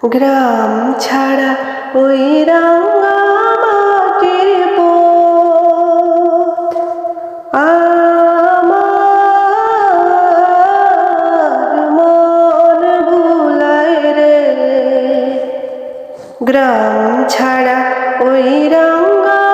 গ্রাম ছাড়া ওই রাঙামাটি পথ। আমার মন ভুলাই রে। গ্রাম ছাড়া ওই রাঙা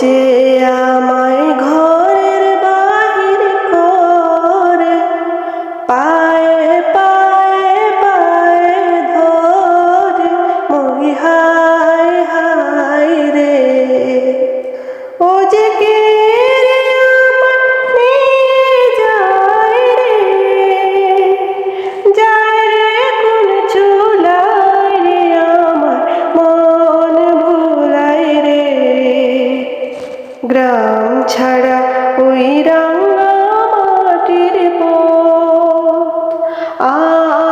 যে আমায় ছাড়া ওই রাঙা মাটির পথ। আ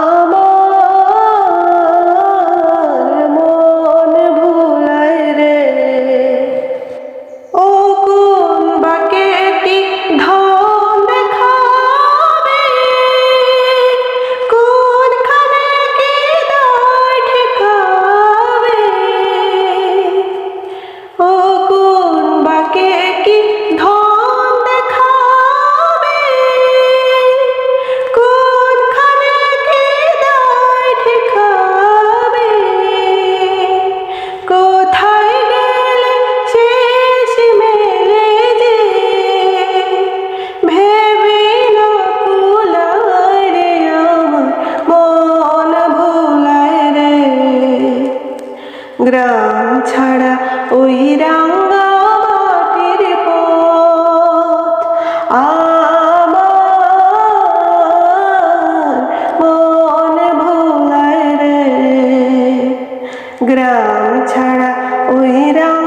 গ্রাম ছাড়া ওই রাম